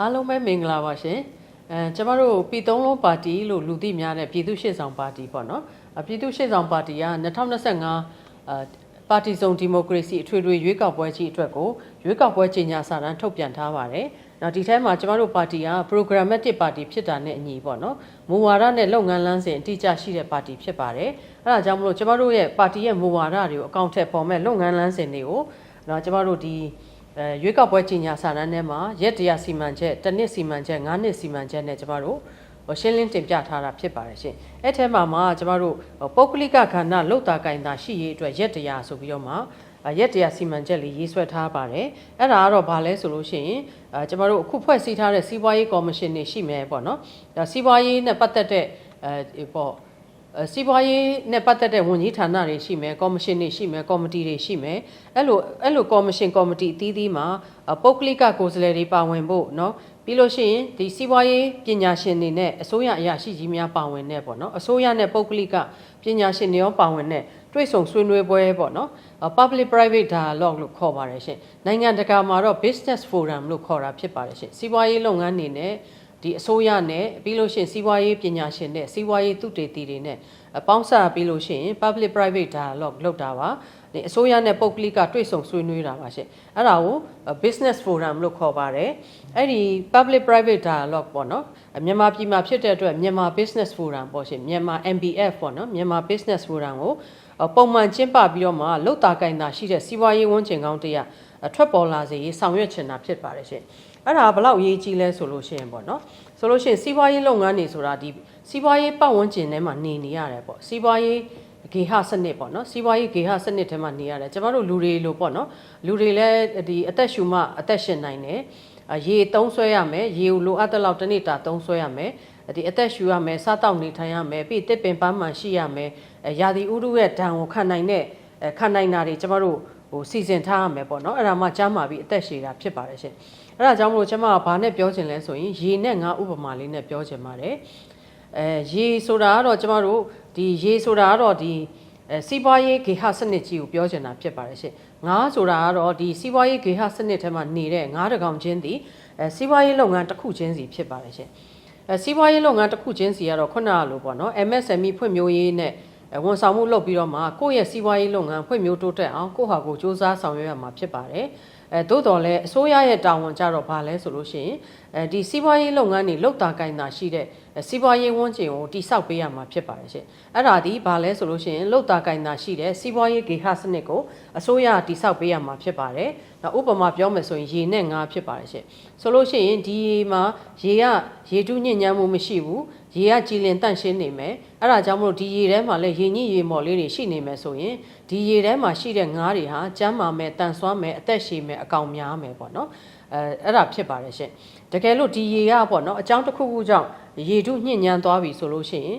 အားလုံးပဲမင်္ဂလာပါရှင်အဲကျမတို့ပြည်သုံးလုံးပါတီလို့လူသိများတဲ့ပြည်သူ့ရှေ့ဆောင်ပါတီပေါ့နော်အပြည်သူ့ရှေ့ဆောင်ပါတီက2025အာပါတီစုံဒီမိုကရေစီအထွေထွေရွေးကောက်ပွဲကြီးအတွက်ကိုရွေးကောက်ပွဲကြီးညာစာတမ်းထုတ်ပြန်ထားပါတယ်။နောက်ဒီထဲမှာကျမတို့ပါတီက programmatic ပါတီဖြစ်တာနဲ့အညီပေါ့နော်။မူဝါဒနဲ့လုပ်ငန်းလမ်းစဉ်အတိအကျရှိတဲ့ပါတီဖြစ်ပါတယ်။အဲဒါကြောင့်မလို့ကျမတို့ရဲ့ပါတီရဲ့မူဝါဒတွေကိုအကောင့်ထက်ပေါ်မဲ့လုပ်ငန်းလမ်းစဉ်တွေကိုတော့ကျမတို့ဒီ အဲရွေးကောက်ပွဲကြီးညာစာတမ်းထဲမှာရက်တရားစီမံချက်တစ်နှစ်စီမံချက်၅နှစ်စီမံချက်နဲ့ကျမတို့ဟိုရှင်းလင်းတင်ပြထားတာဖြစ်ပါတယ်ရှင်။အဲ့ထဲမှာမှာကျမတို့ပုဂ္ဂလိကခန္ဓာလုတ်တာကင်တာရှိရေးအတွက်ရက်တရားဆိုပြီးတော့မှရက်တရားစီမံချက်လေးရေးဆွဲထားပါတယ်။အဲ့ဒါကတော့ဘာလဲဆိုလို့ရှိရင်အဲကျမတို့အခုဖွဲ့စည်းထားတဲ့စီးပွားရေးကော်မရှင်တွေရှိမယ်ပေါ့နော်။ဒါစီးပွားရေးနဲ့ပတ်သက်တဲ့အဲပေါ့အဲ စီးပွားရေးနဲ့ပတ်သက်တဲ့ဝန်ကြီးဌာနတွေရှိမယ်ကော်မရှင်တွေရှိမယ်ကော်မတီတွေရှိမယ်အဲ့လိုအဲ့လိုကော်မရှင်ကော်မတီအသီးသီးမှာပုဂ္ဂလိကကိုယ်စားလှယ်တွေပါဝင်ဖို့เนาะပြီးလို့ရှိရင်ဒီစီးပွားရေးပညာရှင်တွေနဲ့အစိုးရအရာရှိကြီးများပါဝင်တဲ့ပေါ့နော်အစိုးရနဲ့ပုဂ္ဂလိကပညာရှင်တွေရောပါဝင်တဲ့တွေ့ဆုံဆွေးနွေးပွဲပေါ့နော် public private dialogue လို့ခေါ်ပါတယ်ရှင်နိုင်ငံတကာမှာတော့ business forum လို့ခေါ်တာဖြစ်ပါတယ်ရှင်စီးပွားရေးလုပ်ငန်းတွေနဲ့ ဒီအစိုးရနဲ့ပြီးလို့ရှိရင်စီးပွားရေးပညာရှင်နဲ့စီးပွားရေးသုတေသီတွေနဲ့ပေါင်းစပ်ပြီးလို့ရှိရင် public private dialogue လုပ်တာပါဒီအစိုးရနဲ့ပုဂ္ဂလိကတွေ့ဆုံဆွေးနွေးတာပါရှင်အဲ့ဒါကို business forum လို့ခေါ်ပါတယ်အဲ့ဒီ public private dialogue ပေါ့နော်မြန်မာပြည်မှာဖြစ်တဲ့အတွက်မြန်မာ business forum ပေါ့ရှင်မြန်မာ MBF ပေါ့နော်မြန်မာ business forum ကိုပုံမှန်ကျင်းပပြီးတော့မှလှုပ်တာကင်တာရှိတဲ့စီးပွားရေးဝန်ကျင်ကောင်းတရားထွက်ပေါ်လာစေရေးဆောင်ရွက်ချင်တာဖြစ်ပါတယ်ရှင် အဲ့ဒါဘလောက်အရေးကြီးလဲဆိုလို့ရှိရင်ပေါ့နော်ဆိုလို့ရှိရင်စီးပွားရေးလုပ်ငန်းတွေဆိုတာဒီစီးပွားရေးပတ်ဝန်းကျင်ထဲမှာနေနေရတယ်ပေါ့စီးပွားရေးဂေဟစနစ်ပေါ့နော်စီးပွားရေးဂေဟစနစ်ထဲမှာနေရတယ်ကျမတို့လူတွေလိုပေါ့နော်လူတွေလည်းဒီအသက်ရှူမှအသက်ရှင်နိုင်တယ်ရေသုံးဆွဲရမယ်ရေကိုလိုအပ်တဲ့လောက်တစ်နေ့တာသုံးဆွဲရမယ်ဒီအသက်ရှူရမယ်စားတောက်နေထိုင်ရမယ်ပြီးတစ်ပင်ပန်းမှန်ရှိရမယ်ရာသီဥတုရဲ့ဒဏ်ကိုခံနိုင်တဲ့ခံနိုင်တာတွေကျမတို့ဟိုစီစဉ်ထားရမယ်ပေါ့နော်အဲ့ဒါမှကြားမှာပြီးအသက်ရှည်တာဖြစ်ပါတယ်ရှင် အဲ့ဒါကြောင့်မလို့ကျမကဘာနဲ့ပြောချင်လဲဆိုရင်ရေနဲ့ငါဥပမာလေးနဲ့ပြောချင်ပါတယ်အဲရေဆိုတာကတော့ကျမတို့ဒီရေဆိုတာကတော့ဒီအဲစီးပွားရေးဂေဟစနစ်ကြီးကိုပြောချင်တာဖြစ်ပါတယ်ရှင်ငါးဆိုတာကတော့ဒီစီးပွားရေးဂေဟစနစ်ထဲမှာနေတဲ့ငါးတကောင်ချင်းဒီအဲစီးပွားရေးလုပ်ငန်းတစ်ခုချင်းစီဖြစ်ပါတယ်ရှင်အဲစီးပွားရေးလုပ်ငန်းတစ်ခုချင်းစီကတော့ခုနကလိုပေါ့နော် MSME ဖွံ့ဖြိုးရေးနဲ့ဝန်ဆောင်မှုလုပ်ပြီးတော့မှကိုယ့်ရဲ့စီးပွားရေးလုပ်ငန်းဖွံ့ဖြိုးတိုးတက်အောင်ကိုယ့်ဟာကိုယ်စ조사ဆောင်ရွက်ရမှာဖြစ်ပါတယ် အဲသို့တော်လည်းအစိုးရရဲ့တာဝန်ကြတော့ဘာလဲဆိုလို့ရှိရင်အဲဒီစီးပွားရေးလုပ်ငန်းတွေလုတ်တာကင်တာရှိတဲ့စီးပွားရေးဝန်းကျင်ကိုတိစောက်ပေးရမှာဖြစ်ပါတယ်ရှင်အဲ့ဒါဒီဘာလဲဆိုလို့ရှိရင်လုတ်တာကင်တာရှိတဲ့စီးပွားရေးဂေဟစနစ်ကိုအစိုးရတိစောက်ပေးရမှာဖြစ်ပါတယ်နောက်ဥပမာပြောမယ်ဆိုရင်ရေနဲ့ငါးဖြစ်ပါတယ်ရှင်ဆိုလို့ရှိရင်ဒီမှာရေကရေတူးညစ်ညမ်းမှုမရှိဘူး ရေကကြည်လင်တန့်ရှင်းနေမယ်အဲ့ဒါကြောင့်မလို့ဒီရေထဲမှာလည်းရေညစ်ရေမော်လေးတွေရှိနေမယ်ဆိုရင်ဒီရေထဲမှာရှိတဲ့ငါးတွေဟာကျန်းမာမယ်တန်ဆွမ်းမယ်အသက်ရှည်မယ်အကောင်များမယ်ပေါ့နော်အဲအဲ့ဒါဖြစ်ပါတယ်ရှင်တကယ်လို့ဒီရေကပေါ့နော်အကြောင်းတစ်ခုခုကြောင့်ရေထုညှဉ်းညမ်းသွားပြီဆိုလို့ရှိရင်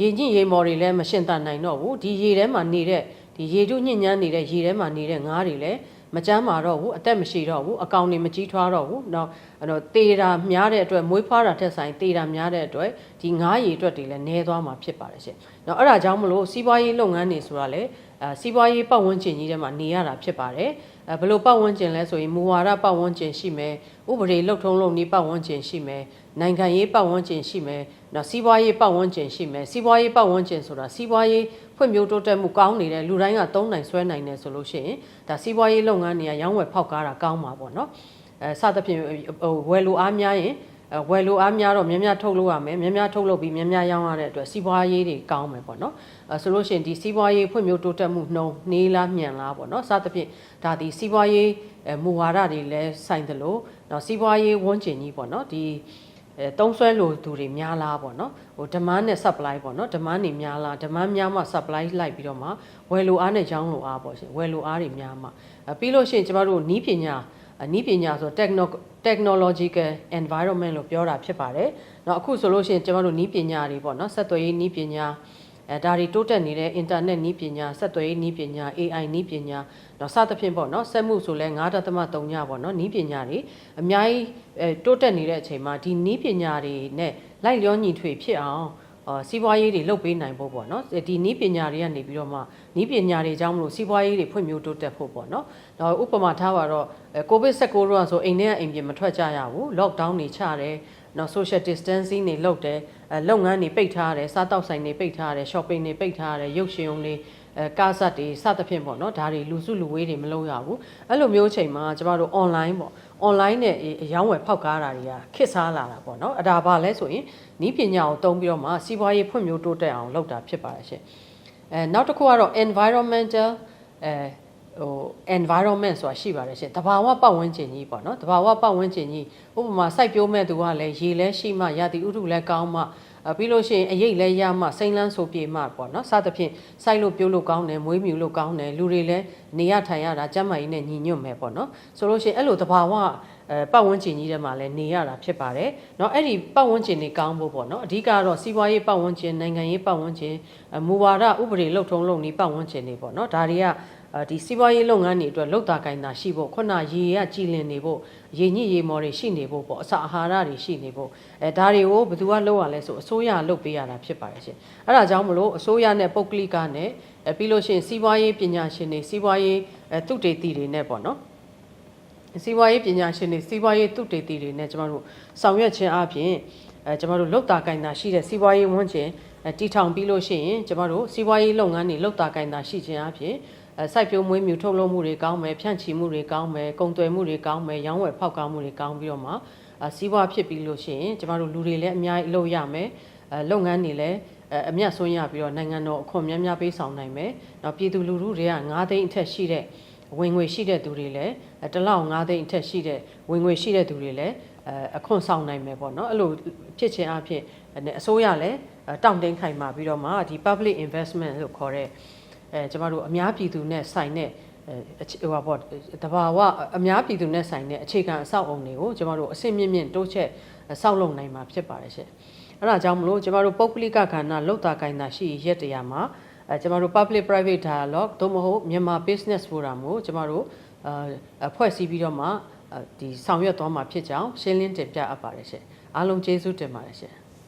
ရေညစ်ရေမော်တွေလည်းမရှင်းတန်နိုင်တော့ဘူးဒီရေထဲမှာနေတဲ့ဒီရေထုညှဉ်းညမ်းနေတဲ့ရေထဲမှာနေတဲ့ငါးတွေလည်း မကြမ်းမာတော့ဘူးအသက်မရှိတော့ဘူးအကောင်တွေမကြီးထွားတော့ဘူးနောက်အဲ့တော့တေတာများတဲ့အတွက်မွေးဖွားတာထက်ဆိုင်တေတာများတဲ့အတွက်ဒီငါးရည်အတွက်တွေလည်းနည်းသွားမှာဖြစ်ပါတယ်ရှင်။နောက်အဲ့ဒါကြောင့်မလို့စီးပွားရေးလုပ်ငန်းတွေဆိုတာလေအဲစီးပွားရေးပတ်ဝန်းကျင်ကြီးထဲမှာနေရတာဖြစ်ပါတယ်။အဲဘယ်လိုပတ်ဝန်းကျင်လဲဆိုရင်မူဝါဒပတ်ဝန်းကျင်ရှိမယ်။ဥပဒေလှုပ်ထုံးလုပ်နည်းပတ်ဝန်းကျင်ရှိမယ်။နိုင်ငံရေးပတ်ဝန်းကျင်ရှိမယ်။နောက်စီးပွားရေးပတ်ဝန်းကျင်ရှိမယ်။စီးပွားရေးပတ်ဝန်းကျင်ဆိုတာစီးပွားရေး ဖွံ့ဖြိုးတိုးတက်မှုကောင်းနေတဲ့လူတိုင်းကသုံးနိုင်ဆွဲနိုင်တယ်ဆိုလို့ရှိရင်ဒါစီးပွားရေးလုပ်ငန်းတွေကရောင်းဝယ်ဖောက်ကားတာကောင်းမှာပေါ့နော်အဲစသဖြင့်ဝယ်လိုအားများရင်ဝယ်လိုအားများတော့များများထုတ်လို့ရမယ်များများထုတ်လို့ပြီးများများရောင်းရတဲ့အတွက်စီးပွားရေးတွေကောင်းမယ်ပေါ့နော်အဲဆိုလို့ရှိရင်ဒီစီးပွားရေးဖွံ့ဖြိုးတိုးတက်မှုနှုန်းနှေးလားမြန်လားပေါ့နော်စသဖြင့်ဒါဒီစီးပွားရေးမူဝါဒတွေလည်းဆိုင်တယ်လို့တော့စီးပွားရေးဝန်းကျင်ကြီးပေါ့နော်ဒီ အဲတုံးဆွဲလိုသူတွေများလားပေါ့နော်ဟို demand နဲ့ supply ပေါ့နော် demand တွေများလား demand များမှ supply လိုက်ပြီးတော့မှဝယ်လိုအားနဲ့ရောင်းလိုအားပေါ့ရှင်ဝယ်လိုအားတွေများမှပြီးလို့ရှိရင်ကျမတို့နီးပညာနီးပညာဆို technological environment လို့ပြောတာဖြစ်ပါတယ်เนาะအခုဆိုလို့ရှိရင်ကျမတို့နီးပညာတွေပေါ့เนาะဆက်သွယ်ရေးနီးပညာ အဲဒါတွေတိုးတက်နေတဲ့ internet နီးပညာဆက်သွယ်ရေးနီးပညာ AI နီးပညာတော့စသဖြင့်ပေါ့နော်စက်မှုဆိုလဲ9.3ညပေါ့နော်နီးပညာတွေအများကြီးအဲတိုးတက်နေတဲ့အချိန်မှာဒီနီးပညာတွေနဲ့လိုက်လျောညီထွေဖြစ်အောင်အာစီးပွားရေးတွေလုပ်ပေးနိုင်ဖို့ပေါ့နော်ဒီနီးပညာတွေကနေပြီးတော့မှနီးပညာတွေအကြောင်းမလို့စီးပွားရေးတွေဖွံ့ဖြိုးတိုးတက်ဖို့ပေါ့နော်တော့ဥပမာထားပါတော့ကိုဗစ် -19 တော့ဆိုအိမ်ထဲကအိမ်ပြင်မထွက်ကြရဘူး lockdown တွေချတယ် နော် social distancing တွေလုပ်တယ်အဲလုပ်ငန်းတွေပိတ်ထားတယ်စားတောက်ဆိုင်တွေပိတ်ထားတယ် shopping တွေပိတ်ထားတယ်ရုပ်ရှင်ရုံတွေအဲကားဆက်တွေစသဖြင့်ပေါ့နော်ဒါတွေလူစုလူဝေးတွေမလုပ်ရဘူးအဲ့လိုမျိုးချိန်မှာကျမတို့ online ပေါ့ online နဲ့အရောင်းဝယ်ဖောက်ကားတာတွေကခစ်စားလာတာပေါ့နော်အဲ့ဒါဘာလဲဆိုရင်ဤပညာကိုတုံးပြီးတော့မှစီးပွားရေးဖွံ့ဖြိုးတိုးတက်အောင်လုပ်တာဖြစ်ပါတယ်ရှင်အဲနောက်တစ်ခုကတော့ environmental အဲ ဟို environment ဆိုတာရှိပါတယ်ရှင်တဘာဝပတ်ဝန်းကျင်ကြီးပေါ့နော်တဘာဝပတ်ဝန်းကျင်ကြီးဥပမာစိုက်ပျိုးမဲ့သူကလည်းရေလဲရှိမှရာသီဥတုလည်းကောင်းမှအပြီးလို့ရှိရင်အရိတ်လဲရမှစိမ့်လန်းဆိုပြေမှပေါ့နော်စသဖြင့်စိုက်လို့ပြိုးလို့ကောင်းတယ်မွေးမြူလို့ကောင်းတယ်လူတွေလည်းနေရထိုင်ရတာကျန်းမာရေးနဲ့ညီညွတ်မယ်ပေါ့နော်ဆိုလို့ရှိရင်အဲ့လိုတဘာဝအဲပတ်ဝန်းကျင်ကြီးထဲမှာလည်းနေရတာဖြစ်ပါတယ်เนาะအဲ့ဒီပတ်ဝန်းကျင်တွေကောင်းဖို့ပေါ့နော်အဓိကတော့စီးပွားရေးပတ်ဝန်းကျင်နိုင်ငံရေးပတ်ဝန်းကျင်အမူဝါဒဥပဒေလှုပ်ထုံးလုပ်နည်းပတ်ဝန်းကျင်တွေပေါ့နော်ဒါတွေကအဲ ဒီစီးပွားရေးလုပ်ငန်းတွေအတွက်လောက်တာကင်တာရှိဖို့ခုနရေရကြည်လင်နေဖို့ရေညစ်ရေမော်တွေရှိနေဖို့ပေါ့အစာအာဟာရတွေရှိနေဖို့အဲဒါတွေကိုဘယ်သူကလုပ်ရလဲဆိုအစိုးရလုပ်ပေးရတာဖြစ်ပါတယ်ရှင်အဲ့ဒါကြောင့်မလို့အစိုးရနဲ့ပုဂ္ဂလိကနဲ့အဲပြီးလို့ရှိရင်စီးပွားရေးပညာရှင်တွေစီးပွားရေးအဲသုတေသီတွေနဲ့ပေါ့နော်စီးပွားရေးပညာရှင်တွေစီးပွားရေးသုတေသီတွေနဲ့ကျမတို့ဆောင်ရွက်ခြင်းအပြင်အဲကျမတို့လောက်တာကင်တာရှိတဲ့စီးပွားရေးဝန်းကျင်အဲ တီထောင်ပြီးလို့ရှိရင်ကျမတို့စီးပွားရေးလုပ်ငန်းတွေလောက်တာကင်တာရှိခြင်းအပြင်အဲစိုက်ပျိုးမွေးမြူထုတ်လုပ်မှုတွေကောင်းမယ်ဖြန့်ချီမှုတွေကောင်းမယ်ကုန်သွယ်မှုတွေကောင်းမယ်ရောင်းဝယ်ဖောက်ကားမှုတွေကောင်းပြီးတော့မှအဲစီးပွားဖြစ်ပြီးလို့ရှိရင်ကျမတို့လူတွေလည်းအများကြီးအလုပ်ရမယ်အဲလုပ်ငန်းတွေလည်းအဲအမျက်ဆုံးရပြီးတော့နိုင်ငံတော်အခွန်များများပေးဆောင်နိုင်မယ်။နောက်ပြည်သူလူထုတွေက9သိန်းအထက်ရှိတဲ့ဝင်ငွေရှိတဲ့သူတွေလည်းအဲတစ်လောက်9သိန်းအထက်ရှိတဲ့ဝင်ငွေရှိတဲ့သူတွေလည်းအဲအခွန်ဆောင်နိုင်မယ်ပေါ့နော်အဲ့လိုဖြစ်ခြင်းအဖြစ်အစိုးရလည်းအဲ တောင့်တင်းခိုင်မာပြီးတော့မှဒီ public investment လို့ခေါ်တဲ့အဲကျမတို့အများပြည်သူနဲ့ဆိုင်တဲ့အဲဟိုပါပေါ့တဘာဝအများပြည်သူနဲ့ဆိုင်တဲ့အခြေခံအဆောက်အုံတွေကိုကျမတို့အဆင့်မြင့်မြင့်တိုးချက်ဆောက်လုပ်နိုင်မှာဖြစ်ပါတယ်ရှင်အဲ့ဒါကြောင့်မလို့ကျမတို့ပုဂ္ဂလိကကဏ္ဍလောက်တာကိုင်းတာရှိရက်တရာမှာအဲကျမတို့ public private dialogue သို့မဟုတ်မြန်မာ business forum ကိုကျမတို့အဲဖွဲ့စည်းပြီးတော့မှဒီဆောင်ရွက်သွားမှာဖြစ်ကြောင်းရှင်းလင်းတင်ပြအပ်ပါတယ်ရှင်အားလုံးကျေးဇူးတင်ပါတယ်ရှင်